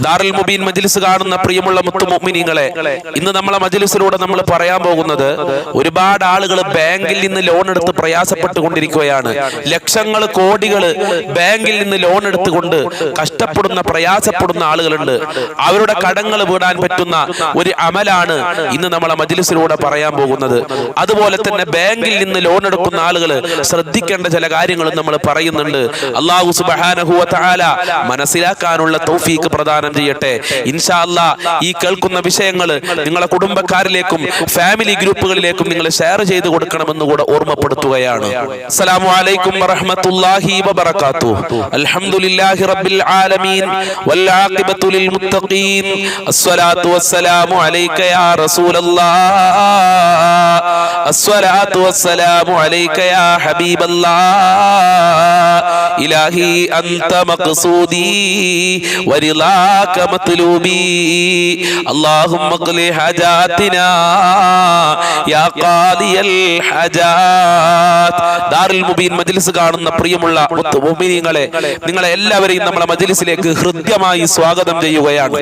ദാറുൽ മുബീൻ മജ്ലിസ് കാണുന്ന പ്രിയമുള്ള മുഅ്മിനീങ്ങളെ ഇന്ന് നമ്മളെ മജ്ലിസിലൂടെ നമ്മൾ പറയാൻ പോകുന്നത് ഒരുപാട് ആളുകൾ ബാങ്കിൽ നിന്ന് ലോൺ എടുത്ത് പ്രയാസപ്പെട്ടുകൊണ്ടിരിക്കുകയാണ്. ലക്ഷങ്ങൾ കോടികൾ ബാങ്കിൽ നിന്ന് ലോൺ എടുത്തുകൊണ്ട് കഷ്ടപ്പെടുന്ന പ്രയാസപ്പെടുന്ന ആളുകളുണ്ട്. അവരുടെ കടങ്ങൾ വീടാൻ പറ്റുന്ന ഒരു അമലാണ് ഇന്ന് നമ്മളെ മജ്ലിസിലൂടെ പറയാൻ പോകുന്നത്. അതുപോലെ തന്നെ ബാങ്കിൽ നിന്ന് ലോൺ എടുക്കുന്ന ആളുകൾ ശ്രദ്ധിക്കേണ്ട ചില കാര്യങ്ങളും നമ്മൾ പറയുന്നുണ്ട്. അള്ളാഹു തആല മനസ്സിലാക്കാനുള്ള തൗഫീക്ക് പ്രദാനം ചെയ്യട്ടെ. ഇൻഷാല്ല ഈ കേൾക്കുന്ന വിഷയങ്ങൾ നിങ്ങളെ കുടുംബക്കാരിലേക്കും ഫാമിലി ഗ്രൂപ്പുകളിലേക്കും നിങ്ങൾ ഷെയർ ചെയ്ത് കൊടുക്കണമെന്ന് കൂടെ ഓർമ്മപ്പെടുത്തുകയാണ്. അസ്സലാമു അലൈക്കും വറഹ്മത്തുള്ളാഹി വബറകാതുഹു അൽഹംദുലില്ലാഹി റബ്ബിൽ ആലമീൻ. വൽ ലിൽ മുത്തഖീൻ. അസ്സലാത്തു വസ്സലാമു അലൈക യാ റസൂലല്ലാഹ് അസ്സലാത്തു വസ്സലാമു അലൈക യാ ഹബീബല്ലാഹ് ഇലാഹി അന്ത മഖസൂദി വരിലാക മത്ലൂബി അല്ലാഹുമ്മ ഖലി ഹജാതിനാ യാ ഖാദിയൽ ഹജാത് ദാറുൽ മുബീൻ മജ്ലിസ് കാണുന്ന പ്രിയമുള്ള മുഅ്മിനീങ്ങളെ നിങ്ങളെ എല്ലാവരെയും നമ്മുടെ മജ്ലിസിലേക്ക് ഹൃദ്യമായി സ്വാഗതം ചെയ്യുകയാണ്.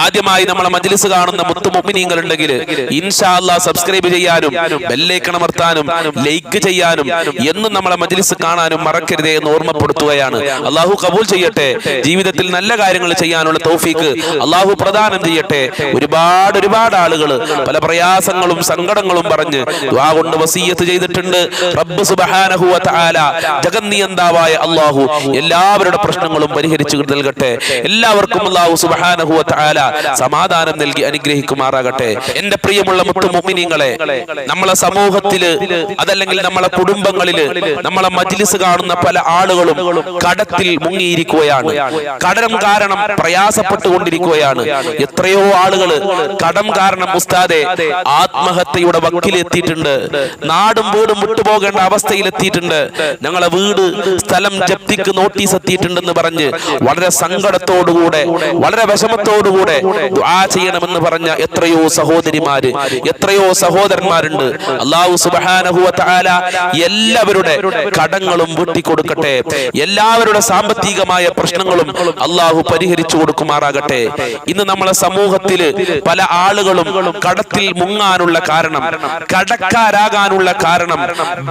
ആദ്യമായി നമ്മളെ മജ്ലിസ് കാണുന്ന മുത്തു മുഅ്മിനീങ്ങൾ ഉണ്ടെങ്കിൽ ഇൻഷാ അല്ലാ സബ്സ്ക്രൈബ് ചെയ്യാനും ബെല്ലൈക്കൺ അമർത്താനും ലൈക്ക് ചെയ്യാനും എന്നും നമ്മളെ മജ്ലിസ് കാണാനും മറക്ക മറക്കരുതേ എന്ന് ഓർമ്മപ്പെടുത്തുകയാണ്. അള്ളാഹു കബൂൽ ചെയ്യട്ടെ. ജീവിതത്തിൽ നല്ല കാര്യങ്ങൾ ചെയ്യാനുള്ള തൗഫീക്ക് അള്ളാഹു പ്രദാനം ചെയ്യട്ടെ. ഒരുപാട് ഒരുപാട് ആളുകൾ പല പ്രയാസങ്ങളും സങ്കടങ്ങളും പറഞ്ഞ് കൊണ്ട് വസീയത്ത് ചെയ്തിട്ടുണ്ട്. റബ്ബ് ജഗന്നിയന്താവായ അള്ളാഹു എല്ലാവരുടെ പ്രശ്നങ്ങളും പരിഹരിച്ചു നൽകട്ടെ. എല്ലാവർക്കും അള്ളാഹു സുബഹാനഹു സമാധാനം നൽകി അനുഗ്രഹിക്കുമാറാകട്ടെ. എന്റെ പ്രിയമുള്ള മുത്തു മുഅ്മിനീങ്ങളെ നമ്മളെ സമൂഹത്തിൽ അതല്ലെങ്കിൽ നമ്മളെ കുടുംബങ്ങളിൽ നമ്മളെ മജ്ലിസ് കാണുന്ന പല ആളുകളും കടത്തിൽ മുങ്ങിയിരിക്കുകയാണ്. കടനം കാരണം പ്രയാസപ്പെട്ടുകൊണ്ടിരിക്കുകയാണ്. എത്രയോ ആളുകൾ കടം കാരണം ഉസ്താദെ ആത്മഹത്യയുടെ വക്കിലെത്തിയിട്ടുണ്ട്. നാടും വീടും വിട്ടുപോകേണ്ട അവസ്ഥയിലെത്തിയിട്ടുണ്ട്. ഞങ്ങളെ വീട് സ്ഥലം ജപ്തിക്ക് നോട്ടീസ് എത്തിയിട്ടുണ്ടെന്ന് പറഞ്ഞ് വളരെ സങ്കടത്തോടുകൂടെ വളരെ വിഷമത്തോടുകൂടെ ആ ചെയ്യണമെന്ന് പറഞ്ഞ എത്രയോ സഹോദരിമാര് എത്രയോ സഹോദരന്മാരുണ്ട്. അള്ളാഹു സുബ്ഹാനഹു വ എല്ലാവരുടെ കടങ്ങളും വീട്ടിക്കൊടുക്കട്ടെ എല്ലാവരുടെ സാമ്പത്തികമായ പ്രശ്നങ്ങളും അള്ളാഹു പരിഹരിച്ചു കൊടുക്കുമാറാകട്ടെ. ഇന്ന് നമ്മളെ സമൂഹത്തിൽ പല ആളുകളും കടത്തിൽ മുങ്ങാനുള്ള കാരണം കടക്കാരാകാനുള്ള കാരണം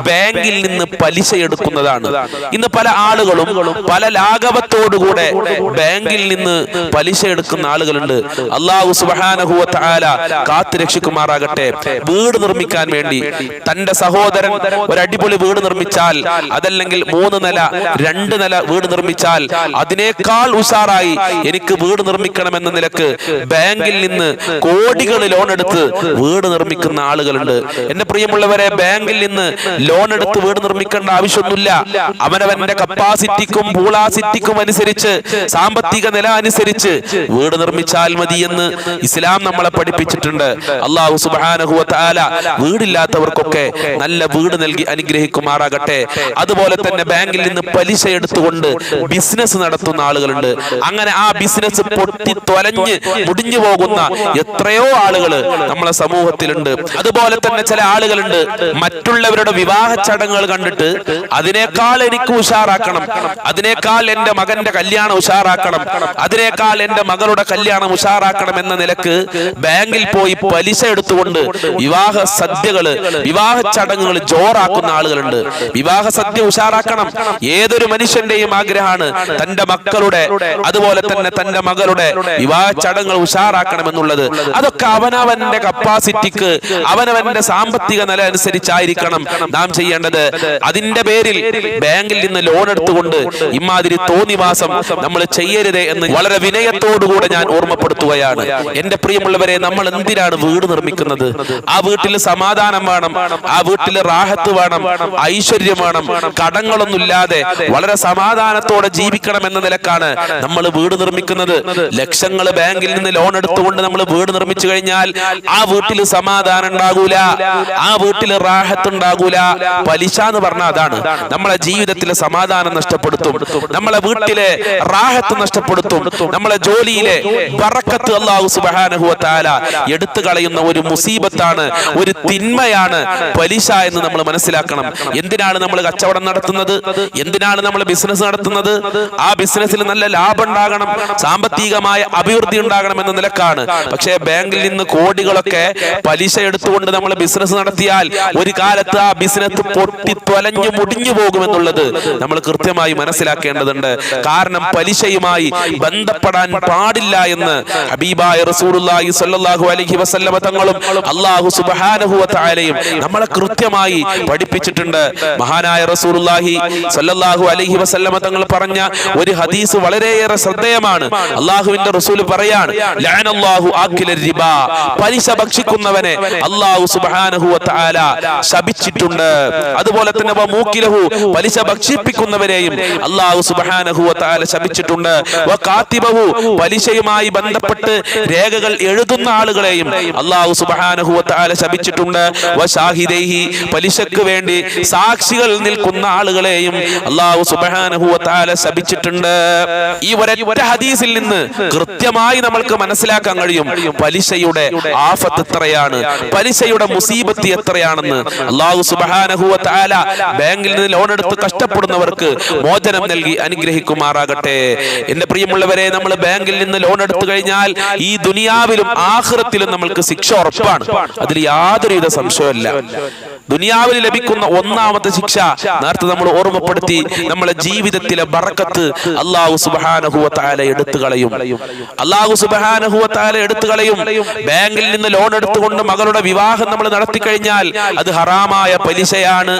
ബാങ്കിൽ നിന്ന് പലിശ എടുക്കുന്നതാണ്. ഇന്ന് പല ആളുകളും പല ലാഘവത്തോടുകൂടെ ബാങ്കിൽ നിന്ന് പലിശ എടുക്കുന്ന ആളുകളുണ്ട്. അള്ളാഹു സുബാനഹുവ കാത്തു രക്ഷിക്കുമാറാകട്ടെ. വീട് നിർമ്മിക്കാൻ വേണ്ടി തന്റെ സഹോദരൻ ഒരു അടിപൊളി വീട് നിർമ്മിച്ചാൽ അതല്ലെങ്കിൽ മൂന്ന് നില. രണ്ട് നില വീട് നിർമ്മിച്ചാൽ അതിനേക്കാൾ ഉഷാറായി എനിക്ക് വീട് നിർമ്മിക്കണമെന്ന നിലയ്ക്ക് ബാങ്കിൽ നിന്ന് കോടികൾ ലോൺ എടുത്ത് വീട് നിർമ്മിക്കുന്ന ആളുകളുണ്ട്. എന്റെ പ്രിയമുള്ളവരെ ബാങ്കിൽ നിന്ന് ലോൺ എടുത്ത് വീട് നിർമ്മിക്കേണ്ട ആവശ്യമൊന്നുമില്ല. അവനവന്റെ കപ്പാസിറ്റിക്കും പൂളാസിറ്റിക്കും അനുസരിച്ച് സാമ്പത്തിക നില അനുസരിച്ച് വീട് നിർമ്മിച്ചാൽ മതി എന്ന് ഇസ്ലാം നമ്മളെ പഠിപ്പിച്ചിട്ടുണ്ട്. അള്ളാഹു സുബ്ഹാനഹു താല വീടില്ലാത്തവർക്കൊക്കെ നല്ല വീട് നൽകി അനുഗ്രഹിക്കുമാറാകട്ടെ. അതുപോലെ തന്നെ ബാങ്കിൽ നിന്ന് പലിശ എടുത്തുകൊണ്ട് ബിസിനസ് നടത്തുന്ന ആളുകളുണ്ട്. അങ്ങനെ ആ ബിസിനസ് പൊട്ടി തൊലഞ്ഞ് മുടിഞ്ഞു പോകുന്ന എത്രയോ ആളുകൾ നമ്മളെ സമൂഹത്തിലുണ്ട്. അതുപോലെ തന്നെ ചില ആളുകളുണ്ട്. മറ്റുള്ളവരുടെ വിവാഹ ചടങ്ങുകൾ കണ്ടിട്ട് അതിനേക്കാൾ എനിക്ക് ഉഷാറാക്കണം. അതിനേക്കാൾ എന്റെ മകന്റെ കല്യാണം ഉഷാറാക്കണം. അതിനേക്കാൾ എന്റെ മകളുടെ കല്യാണം ഉഷാറാക്കണം എന്ന നിലയ്ക്ക് ബാങ്കിൽ പോയി പലിശ എടുത്തുകൊണ്ട് വിവാഹ സദ്യകൾ വിവാഹ ചടങ്ങുകൾ ജോറാക്കുന്ന ആളുകളുണ്ട്. വിവാഹ സദ്യ ഉഷാറാക്കണം. ഏതൊരു മനുഷ്യന്റെയും ആഗ്രഹമാണ് തന്റെ മക്കളുടെ അതുപോലെ തന്നെ തന്റെ മകളുടെ വിവാഹ ചടങ്ങുകൾ ഉഷാറാക്കണമെന്നുള്ളത്. അതൊക്കെ അവനവന്റെ കപ്പാസിറ്റിക്ക് അവനവന്റെ സാമ്പത്തിക നില അനുസരിച്ചായിരിക്കണം നാം ചെയ്യേണ്ടത്. അതിന്റെ പേരിൽ ബാങ്കിൽ നിന്ന് ലോൺ എടുത്തുകൊണ്ട് ഇമാതിരി തോന്നിവാസം നമ്മൾ ചെയ്യരുതേ എന്ന് വളരെ വിനയത്തോടുകൂടെ ഞാൻ ഓർമ്മപ്പെടുത്തുകയാണ്. എന്റെ പ്രിയമുള്ളവരെ നമ്മൾ എന്തിനാണ് വീട് നിർമ്മിക്കുന്നത്? ആ വീട്ടിൽ സമാധാനം വേണം ആ വീട്ടിൽ റാഹത്ത് വേണം ഐശ്വര്യം വേണം കടങ്ങളൊന്നുമില്ലാതെ വളരെ സമാധാനത്തോടെ ജീവിക്കണം എന്ന നിലക്കാണ് നമ്മൾ വീട് നിർമ്മിക്കുന്നത്. ലക്ഷങ്ങൾ ബാങ്കിൽ നിന്ന് ലോൺ എടുത്തുകൊണ്ട് നമ്മൾ വീട് നിർമ്മിച്ചു കഴിഞ്ഞാൽ ആ വീട്ടിൽ സമാധാനം ഉണ്ടാകൂല ആ വീട്ടിൽ റാഹത്ത് ഉണ്ടാകൂല. പലിശ എന്ന് പറഞ്ഞാൽ അതാണ്. നമ്മളെ ജീവിതത്തിലെ സമാധാനം നഷ്ടപ്പെടുത്തും. നമ്മളെ വീട്ടിലെ റാഹത്ത് നഷ്ടപ്പെടുത്തും. നമ്മളെ ജോലിയിലെ പറക്കത്ത് അള്ളാഹു തആല എടുത്തു കളയുന്ന ഒരു മുസീബത്താണ് ഒരു തിന്മയാണ് പലിശ എന്ന് നമ്മൾ മനസ്സിലാക്കണം. എന്തിനാണ് നമ്മൾ കച്ചവടം നടത്തുന്നത്? എന്തിനാണ് നമ്മൾ ബിസിനസ് നടത്തുന്നത്? ആ ബിസിനസ്സിൽ നല്ല ലാഭം ഉണ്ടാകണം സാമ്പത്തികമായ അഭിവൃദ്ധി ഉണ്ടാകണം എന്ന നിലക്കാണ്. പക്ഷേ ബാങ്കിൽ നിന്ന് കോടികളൊക്കെ പലിശ എടുത്തുകൊണ്ട് നമ്മൾ ബിസിനസ് നടത്തിയാൽ ഒരു കാലത്ത് ആ ബിസിനസ് പൊട്ടി തൊലഞ്ഞു മുടിഞ്ഞു പോകുമെന്നുള്ളത് നമ്മൾ കൃത്യമായി മനസ്സിലാക്കേണ്ടതുണ്ട്. കാരണം പലിശയുമായി ബന്ധപ്പെടാൻ പാടില്ല എന്ന് ഹബീബായ റസൂലുള്ളാഹി സ്വല്ലല്ലാഹു അലൈഹി വസല്ലമ തങ്ങളും അല്ലാഹു സുബ്ഹാനഹു നമ്മളെ കൃത്യമായി പഠിപ്പിച്ചിട്ടുണ്ട്. മഹാനായ റസൂലുള്ളാഹി സ്വല്ലല്ലാഹു അലൈഹി വസല്ലമ തങ്ങൾ പറഞ്ഞ ഒരു ഹദീസ് വളരെയേറെ ശ്രദ്ധേയമാണ്. അള്ളാഹുവിന്റെ റസൂൽ പറയാണ് ലഅനല്ലാഹു ആക്കില റിബ. പലിശ ഭക്ഷിക്കുന്നവനെ അല്ലാഹു സുബ്ഹാനഹു വതആല ശപിച്ചിട്ടുണ്ട്. അതുപോലെ തന്നെ വ മൂക്കിലഹു പലിശ ഭക്ഷിപ്പിക്കുന്നവരെയും അല്ലാഹു സുബ്ഹാനഹു വതആല തആല ശപിച്ചിട്ടുണ്ട്. വ കാത്തിബഹു പലിശയുമായി ബന്ധപ്പെട്ട് രേഖകൾ എഴുതുന്ന ആളുകളെയും അല്ലാഹു സുബ്ഹാനഹു വതആല ശപിച്ചിട്ടുണ്ട്. വ ഷാഹിദൈഹി പലിശക്ക് വേണ്ടി സാക്ഷികൾ നിൽക്കുന്ന ആളുകളെയും അല്ലാഹു അള്ളാഹു തആല ശപിച്ചിട്ടുണ്ട്. ഈ ഒരൊറ്റ ഹദീസിൽ നിന്ന് കൃത്യമായി നമ്മൾക്ക് മനസ്സിലാക്കാൻ കഴിയും. പലിശയുടെ ആഫത്ത് എത്രയാണ്? പലിശയുടെ മുസീബത്ത് എത്രയാണെന്ന് അള്ളാഹു തആല ബാങ്കിൽ നിന്ന് ലോൺ എടുത്ത് കഷ്ടപ്പെടുന്നവർക്ക് മോചനം നൽകി അനുഗ്രഹിക്കുമാറാകട്ടെ. എന്റെ പ്രിയമുള്ളവരെ നമ്മൾ ബാങ്കിൽ നിന്ന് ലോൺ എടുത്തു കഴിഞ്ഞാൽ ഈ ദുനിയാവിലും ആഖിറത്തിലും നമ്മൾക്ക് ശിക്ഷ ഉറപ്പാണ്. അതിൽ യാതൊരുവിധ സംശയമില്ല ദുനിയാവിൽ ലഭിക്കുന്ന ഒന്നാമത്തെ ശിക്ഷ നേരത്തെ നമ്മൾ ഓർമ്മപ്പെടുത്തി നമ്മളെ ജീവിതത്തിലെ ബറക്കത്ത് അള്ളാഹു സുബാനഹുവ താല എടുത്തു കളയും. അള്ളാഹു സുബാനഹുവ താല എടുത്തു കളയും. ബാങ്കിൽ നിന്ന് ലോൺ എടുത്തുകൊണ്ട് മകളുടെ വിവാഹം നമ്മൾ നടത്തി കഴിഞ്ഞാൽ അത് ഹറാമായ പലിശയാണ്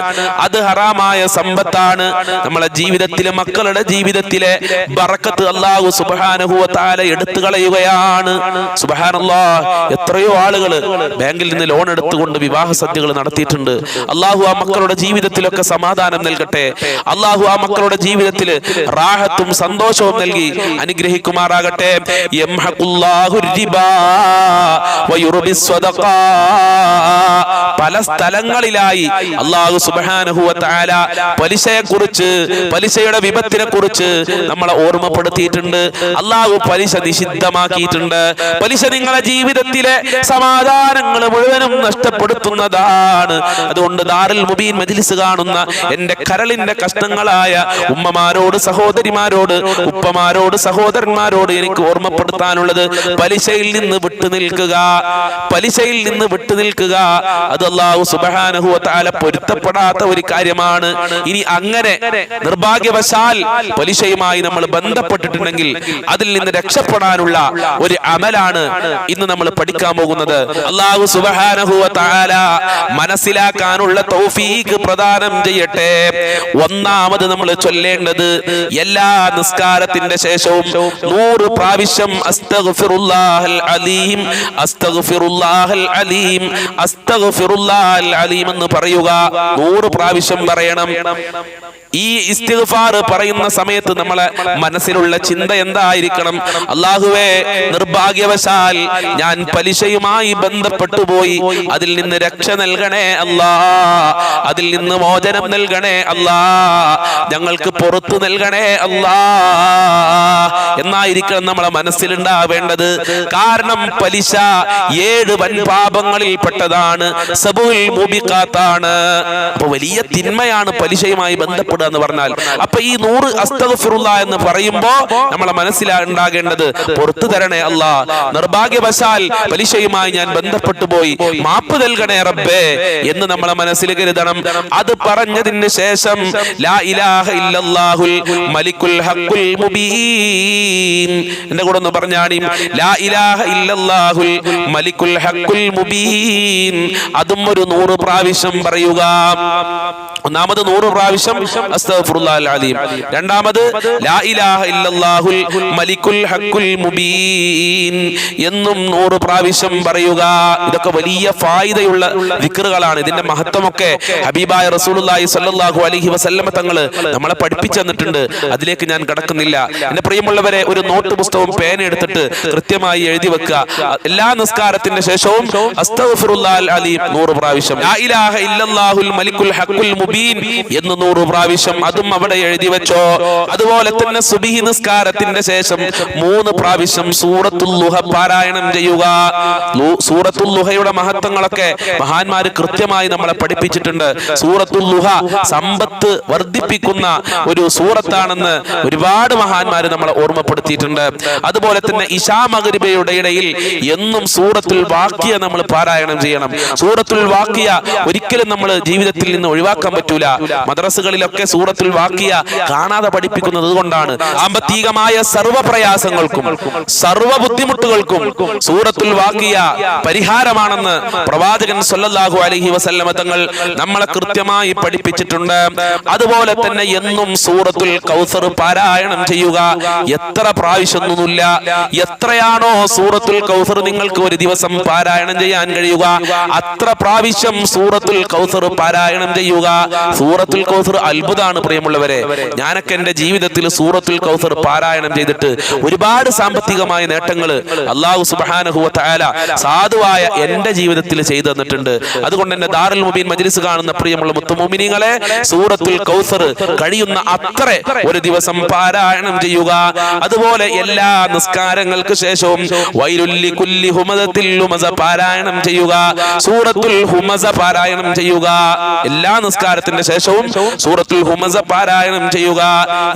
അത് ഹറാമായ സമ്പത്താണ്. നമ്മളെ ജീവിതത്തിലെ മക്കളുടെ ജീവിതത്തിലെ ബറക്കത്ത് അള്ളാഹു സുബാനഹുവ താല എടുത്തു കളയുകയാണ്. സുബാനല്ലാ എത്രയോ ആളുകൾ ബാങ്കിൽ നിന്ന് ലോൺ എടുത്തുകൊണ്ട് വിവാഹ സദ്യകൾ നടത്തിയിട്ടുണ്ട്. അള്ളാഹു ആ മക്കളുടെ ജീവിതത്തിലൊക്കെ സമാധാനം നൽകട്ടെ. അള്ളാഹു ആ മക്കളുടെ ജീവിതത്തിൽ റാഹത്തും സന്തോഷവും നൽകി അനുഗ്രഹിക്കുമാറാകട്ടെ. പല സ്ഥലങ്ങളിലായി അള്ളാഹു സുബ്ഹാനഹു വ പലിശയെ കുറിച്ച് പലിശയുടെ വിപത്തിനെ കുറിച്ച് നമ്മളെ ഓർമ്മപ്പെടുത്തിയിട്ടുണ്ട്. അള്ളാഹു പലിശ നിഷിദ്ധമാക്കിയിട്ടുണ്ട്. പലിശ നിങ്ങളുടെ ജീവിതത്തിലെ സമാധാനങ്ങൾ മുഴുവനും നഷ്ടപ്പെടുത്തുന്നതാണ്. അതുകൊണ്ട് ദാറുൽ മുബീൻ മജിലിസ് കാണുന്ന എന്റെ കരളിന്റെ കഷ്ണങ്ങളായ ഉമ്മമാരോട് സഹോദരിമാരോട് ഉപ്പമാരോട് സഹോദരന്മാരോട് എനിക്ക് ഓർമ്മപ്പെടുത്താനുള്ളത് പലിശയിൽ നിന്ന് വിട്ടു നിൽക്കുക. പലിശയിൽ നിന്ന് വിട്ടു നിൽക്കുക. അത് അള്ളാഹു സുബ്ഹാനഹു വ തആല പൊരുത്തപ്പെടാത്ത ഒരു കാര്യമാണ്. ഇനി അങ്ങനെ നിർഭാഗ്യവശാൽ പലിശയുമായി നമ്മൾ ബന്ധപ്പെട്ടിട്ടുണ്ടെങ്കിൽ അതിൽ നിന്ന് രക്ഷപ്പെടാനുള്ള ഒരു അമലാണ് ഇന്ന് നമ്മൾ പഠിക്കാൻ പോകുന്നത്. അള്ളാഹു സുബ്ഹാനഹു വ തആല മനസ്സിലാക്കാനുള്ള തൗഫീഖ് പ്രദാനം ചെയ്യട്ടെ. ഒന്നാമത് നമ്മൾ ചൊല്ലേണ്ടത് എല്ലാ നിസ്കാരത്തിന്റെ ശേഷവും നൂറ് പ്രാവശ്യം അസ്തഗ്ഫിറുല്ലാഹൽ അലീം അസ്തഗ്ഫിറുല്ലാഹൽ അലീം അസ്തഗ്ഫിറുല്ലാഹൽ അലീം എന്ന് പറയുക. നൂറ് പ്രാവശ്യം പറയണം. ഈ ഇസ്തിഗ്ഫാർ പറയുന്ന സമയത്ത് നമ്മളെ മനസ്സിലുള്ള ചിന്ത എന്തായിരിക്കണം? അള്ളാഹുവേ നിർഭാഗ്യവശാൽ ഞാൻ പലിശയുമായി ബന്ധപ്പെട്ടു പോയി അതിൽ നിന്ന് രക്ഷ നൽകണേ അല്ലാ. അതിൽ നിന്ന് മോചനം നൽകണേ അല്ലാ. ഞങ്ങൾക്ക് പുറത്തു നൽകണേ അല്ലാ. എന്നായിരിക്കണം നമ്മളെ മനസ്സിലുണ്ടാവേണ്ടത്. കാരണം പലിശ ഏഴ് വൻ പാപങ്ങളിൽ പെട്ടതാണ്. സബുൽ അപ്പൊ വലിയ തിന്മയാണ് പലിശയുമായി ബന്ധപ്പെടുക എന്ന് പറഞ്ഞാൽ. അപ്പൊ ഈ നൂറ് അസ്തഫുറുല്ല എന്ന് പറയുമ്പോ നമ്മളെ മനസ്സിലുണ്ടാകേണ്ടത് പുറത്തു തരണേ അല്ല. നിർഭാഗ്യവശാൽ പലിശയുമായി ഞാൻ ബന്ധപ്പെട്ടു പോയി. മാപ്പ് നൽകണേ റബ്ബേ എന്ന് നമ്മളെ മനസ്സിൽ കരുതണം. അത് പറഞ്ഞതിന് ശേഷം ലാ ഇലാഹ ഇല്ലല്ലാഹുൽ മലിക്കുൽ ഹഖുൽ മുബീൻ. എന്റെ കൂടെ ഒന്ന് പറഞ്ഞാണി ലാ ഇലാഹ ഇല്ലല്ലാഹുൽ മലിക്കുൽ ഹഖുൽ മുബീൻ. അതും ഒരു നൂറ് പ്രാവശ്യം പറയുക. ഒന്നാമത് നൂറ് പ്രാവശ്യം അലീം. രണ്ടാമത് മലിക്കുൽ ഹഖുൽ മുബീൻ എന്നും നൂറ് പ്രാവശ്യം പറയുക. ഇതൊക്കെ വലിയ ഫായിദയുള്ള വിക്റുകളാണ് ഇതിന്റെ മഹത്വമൊക്കെ ഹബീബായ റസൂലുള്ളാഹി സ്വല്ലല്ലാഹു അലൈഹി വസല്ലമ തങ്ങൾ നമ്മളെ പഠിപ്പിച്ചു തന്നിട്ടുണ്ട്. അതിലേക്ക് ഞാൻ കടക്കുന്നില്ല. എന്റെ പ്രിയമുള്ളവരെ ഒരു നോട്ട് പുസ്തകവും പേന എടുത്തിട്ട് കൃത്യമായി എഴുതി വെക്കുക. എല്ലാ നിസ്കാരത്തിന്റെ ശേഷവും അസ്തഗ്ഫിറുല്ലാഹൽ അലീം നൂറ് പ്രാവശ്യം. ലാ ഇലാഹ ഇല്ലല്ലാഹുൽ മലിക്കുൽ ഹഖുൽ മുബീൻ എന്ന് നൂറ് പ്രാവശ്യം അതും അവിടെ എഴുതി വെച്ചോ. അതുപോലെ തന്നെ സുബിഹി നിസ്കാരത്തിന്റെ ശേഷം മൂന്ന് പ്രാവശ്യം സൂറത്തുൽ ലുഹ പാരായണം ചെയ്യുക. സൂറത്തുൽ ലുഹയുടെ മഹത്വങ്ങളൊക്കെ മഹാന്മാര് കൃത്യമായി നമ്മളെ പഠിപ്പിച്ചിട്ടുണ്ട്. സൂറത്തുൽ ലുഹ സമ്പത്ത് വർദ്ധിപ്പിക്കുന്ന ഒരു സൂറത്താണെന്ന് ഒരുപാട് മഹാന്മാര് നമ്മളെ ഓർമ്മപ്പെടുത്തിയിട്ടുണ്ട്. അതുപോലെ തന്നെ ഇഷാ മകരിബയുടെ ഇടയിൽ എന്നും സൂറത്തുൽ വാക്കിയ നമ്മൾ പാരായണം ചെയ്യണം. സൂറത്തുൽ വാക്കിയ ഒരിക്കലും നമ്മൾ ജീവിതത്തിൽ നിന്ന് ഒഴിവാക്കാൻ പറ്റൂല. മദ്രസകളിലൊക്കെ സൂറത്തുൽ വാക്കിയ കാണാതെ പഠിപ്പിക്കുന്നത് കൊണ്ടാണ്. സാമ്പത്തികമായ സർവ പ്രയാസങ്ങൾക്കും സർവ ബുദ്ധിമുട്ടുകൾക്കും സൂറത്തുൽ വാക്കിയ പരിഹാരമാണെന്ന് പ്രവാചകൻ സല്ലല്ലാഹു അലൈഹി വസല്ലമ തങ്ങൾ നമ്മളെ കൃത്യമായി പഠിപ്പിച്ചിട്ടുണ്ട്. അതുപോലെ തന്നെ എന്നും സൂറത്തുൽ കൗസർ പാരായണം ചെയ്യുക. എത്ര പ്രാവശ്യമൊന്നുമില്ല. എത്രയാണോ സൂറത്തുൽ കൗസർ നിങ്ങൾക്ക് ഒരു ദിവസം പാരായണം ചെയ്യാൻ കഴിയുക. അത്ര പ്രാവശ്യം സൂറത്തുൽ കൗസർ പാരായണം ചെയ്യുക. സൂറത്തുൽ കൗസർ അത്ഭുതമാണ് പ്രിയമുള്ളവരെ. ഞാനൊക്കെ എന്റെ ജീവിതത്തിൽ സൂറത്തുൽ കൗസർ പാരായണം ചെയ്തിട്ട് ഒരുപാട് സാമ്പത്തികമായ നേട്ടങ്ങൾ അള്ളാഹു സുബാനഹുവ തആല സാധുവായ എന്റെ ജീവിതത്തിൽ ചെയ്തു തന്നിട്ടുണ്ട്. അതുകൊണ്ട് തന്നെ ദാറുൽ മുബീൻ മജ്ലിസ് കാണുന്ന പ്രിയമുള്ള മുത്തുമോമിനിങ്ങളെ സൂറത്തുൽ കൗസർ കഴിയുന്ന അത്ര ഒരു ദിവസം പാരായണം ചെയ്യുക. അതുപോലെ എല്ലാ നിസ്കാരങ്ങൾക്ക് ശേഷവും വൈരുല്ലി കുല്ലി ഹുമദത്തിൽ ഹുമസ പാരായണം ചെയ്യുക. സൂറത്തുൽ ഹുമസ പാരായണം ചെയ്യുക. എല്ലാ നിസ്കാരത്തിന്റെ ശേഷവും സൂറത്തുൽ ഹുമസ പാരായണം ചെയ്യുക.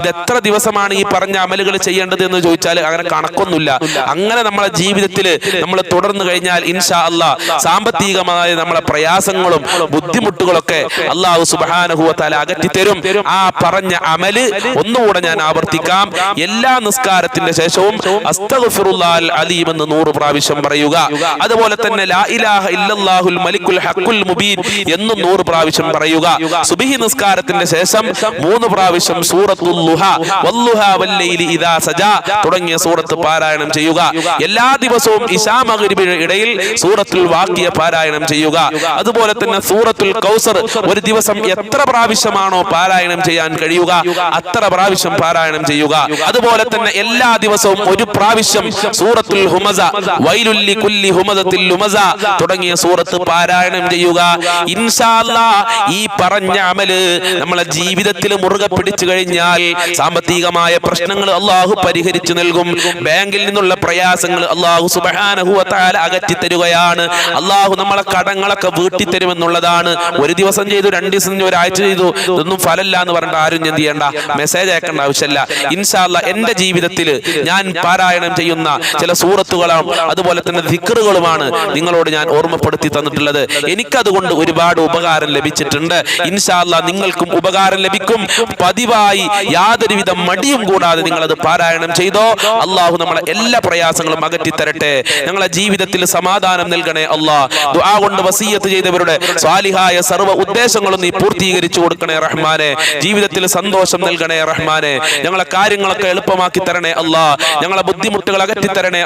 ഇത് എത്ര ദിവസമാണ് ഈ പറഞ്ഞ അമലുകൾ ചെയ്യേണ്ടത് എന്ന് ചോദിച്ചാൽ അങ്ങനെ കണക്കൊന്നുമില്ല. അങ്ങനെ നമ്മളെ ജീവിതത്തിൽ നമ്മൾ തുടർന്നു കഴിഞ്ഞാൽ ഇൻഷാ അല്ലാ സാമ്പത്തികമായ നമ്മളെ പ്രയാസങ്ങളും ബുദ്ധിമുട്ടുകളൊക്കെ അള്ളാഹു സുബാനുഭവത്താൽ അകറ്റിത്തരും. ആ പറഞ്ഞ അമൽ ഒന്നുകൂടെ ഞാൻ ആവർത്തിക്കാം. എല്ലാ നിസ്കാരത്തിന്റെ ശേഷവും അലീം എന്ന് നൂറ് പ്രാവശ്യം പറയുക. അതുപോലെ തന്നെ ലാ ഇലാഹ ഇല്ലല്ലാഹുൽ മുബീൻ എന്നും നൂറ് പ്രാവശ്യം പറയുക. സുബിഹി നിസ്കാരത്തിന്റെ ശേഷം മൂന്ന് പ്രാവശ്യം സൂറത്തുൽ ലുഹ വല്ലുഹ വല്ലൈലി ഇദാ സജാ തുടങ്ങിയ സൂറത്ത് പാരായണം ചെയ്യുക. എല്ലാ ദിവസവും ഇശാ മഗ്രിബിന് ഇടയിൽ സൂറത്തുൽ വാക്കിയ പാരായണം ചെയ്യുക. അതുപോലെ തന്നെ സൂറത്തുൽ കൗസർ ഒരു ദിവസം എത്ര പ്രാവശ്യമാണോ പാരായണം ചെയ്യാൻ കഴിയുക അത്ര പ്രാവശ്യം പാരായണം ചെയ്യുക. അതുപോലെ തന്നെ എല്ലാ ദിവസവും ഒരു പ്രാവശ്യം സൂറത്തുൽ ഹുമസ വൈലുല്ലി കുല്ലി ഹുമസത്തിൽ ലുമസ തുടങ്ങിയ സൂറത്ത് പാരായണം ചെയ്യുക. ഇൻഷാ ഈ ഈ പറഞ്ഞ അമൽ നമ്മളെ ജീവിതത്തിൽ മുറുകെ പിടിച്ചു കഴിഞ്ഞാൽ സാമ്പത്തികമായ പ്രശ്നങ്ങൾ അള്ളാഹു പരിഹരിച്ചു നൽകും. ബാങ്കിൽ നിന്നുള്ള പ്രയാസങ്ങൾ അള്ളാഹു സുബാനഹുവത്താല താല അകറ്റി തരുകയാണ്. അള്ളാഹു നമ്മളെ കടങ്ങളൊക്കെ വീട്ടി തരുമെന്നുള്ളതാണ്. ഒരു ദിവസം ചെയ്തു രണ്ട് ദിവസം ഒരാഴ്ച ചെയ്തു. ഇതൊന്നും ഫലല്ല എന്ന് പറഞ്ഞിട്ട് ആരും എന്ത് ചെയ്യണ്ട? മെസ്സേജ് അയക്കേണ്ട ആവശ്യമില്ല. ഇൻഷാല്ല എന്റെ ജീവിതത്തിൽ ഞാൻ പാരായണം ചെയ്യുന്ന ചില സൂറത്തുകളും അതുപോലെ തന്നെ ദിക്കറുകളുമാണ് നിങ്ങളോട് ഞാൻ ഓർമ്മപ്പെടുത്തി തന്നിട്ടുള്ളത്. എനിക്കതുകൊണ്ട് ഒരുപാട് ഉപകാരം ലഭിച്ചിട്ടുണ്ട്. ഇൻഷാല്ല നിങ്ങൾക്കും ഉപകാരം ലഭിക്കും. പതിവായി യാതൊരുവിധ മടിയും കൂടാതെ നിങ്ങൾ അത് പാരായണം ചെയ്തോ. അള്ളാഹു നമ്മളെ എല്ലാ പ്രയാസങ്ങളും അകറ്റി തരട്ടെ ഞങ്ങളെ ജീവിതത്തിൽ സമാധാനം നൽകണേ അള്ളാഹ് ദുആ കൊണ്ട് വസീയത്ത് ചെയ്തവരുടെ സ്വാലിഹായ സർവ ഉദ്ദേശങ്ങളും നീ പൂർത്തീകരിച്ചു കൊടുക്കണേ റഹ്മാനെ. ജീവിതത്തിൽ സന്തോഷം നൽകണേ റഹ്മാനെ. ഞങ്ങളെ കാര്യങ്ങളൊക്കെ എളുപ്പമാക്കി തരണേ അല്ലാ. ഞങ്ങളെ ബുദ്ധിമുട്ടുകൾ അകറ്റി തരണേ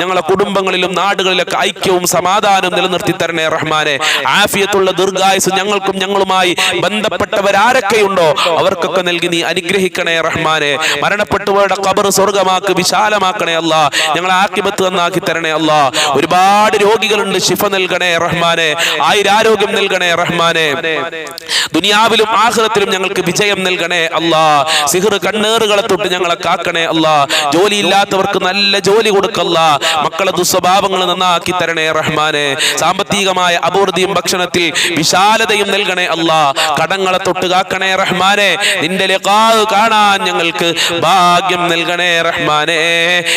ഞങ്ങളെ കുടുംബങ്ങളിലും നാടുകളിലൊക്കെ ഐക്യവും സമാധാനവും നിലനിർത്തി തരണേ റഹ്മാനെ. ആഫിയത്തുള്ള ദീർഘായുസ് ഞങ്ങൾക്കും ഞങ്ങളുമായി ബന്ധപ്പെട്ടവരാരൊക്കെയുണ്ടോ? അവർക്കൊക്കെ നൽകി നീ അനുഗ്രഹിക്കണേ റഹ്മാനെ. മരണപ്പെട്ടവരുടെ കബർ സ്വർഗമാക്ക് വിശാലമാക്കണേ അല്ല. ഞങ്ങളെ ആക്കിമത്ത് നന്നാക്കി തരണേ അല്ല. ഒരുപാട് രോഗികളുണ്ട് ശിഫ നൽകണേ റഹ്മാനെ. ആയിരാരോഗ്യം നൽകണേ റഹ്മാനെ. ദുനിയാവിലും ആഹ്റത്തിലും ഞങ്ങൾക്ക് വിജയം നൽകണേ അല്ലാ. സിഹർ കണ്ണേറുകളെ തൊട്ട് ഞങ്ങളെ കാക്കണേ അല്ല. ജോലി ഇല്ലാത്തവർക്ക് നല്ല ജോലി കൊടുക്കല്ല. മക്കളെ ദുസ്വഭാവങ്ങൾ നന്നാക്കി തരണേ റഹ്മാനെ. സാമ്പത്തികമായ അപൂർത്തിയും ഭക്ഷണത്തിൽ വിശാലതയും നൽകണേ അല്ലാ. കടങ്ങളെ തൊട്ട് കാക്കണേ റഹ്മാനെ. നിന്റെ ലിഖാവ് കാണാൻ ഞങ്ങൾക്ക് ഭാഗ്യം നൽകണേ റഹ്മാനെ.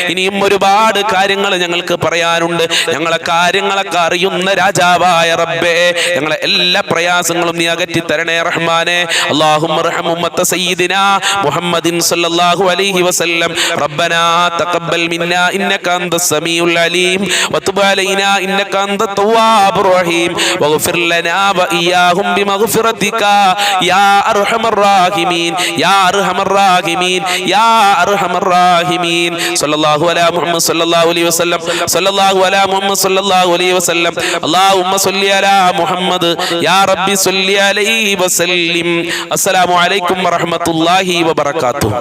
ഇനിയും ഒരുപാട് കാര്യങ്ങൾ ഞങ്ങൾക്ക് പറയാനുണ്ട്. ഞങ്ങളെ കാര്യങ്ങളൊക്കെ അറിയുന്ന രാജാവായ റബ്ബേ ഞങ്ങളെ എല്ലാ പ്രയാസങ്ങളും നീ അകറ്റി തരണേ റഹ്മാനെ. അള്ളാഹും മുഹമ്മദിൻ സല്ലല്ലാഹു അലൈഹി വസല്ലം. റബ്ബനാ തഖബ്ബൽ മിന്നാ ഇന്നക അന്തസ് സമീഉൽ അലീം. വതുബ് അലൈനാ ഇന്നക അന്തത് തവ്വാബുർ റഹീം. വഗ്ഫിർ ലനാ വഇയ്യാഹും ബിമഗ്ഫിറ واغفر لنا وإياهم بمغفرتك يا أرحم الراحمين يا أرحم الراحمين يا أرحم الراحمين صلى الله على محمد صلى الله عليه وسلم صلى الله على محمد صلى الله عليه وسلم اللهم صل على محمد يا ربي صل عليه وسلم السلام عليكم ورحمة الله وبركاته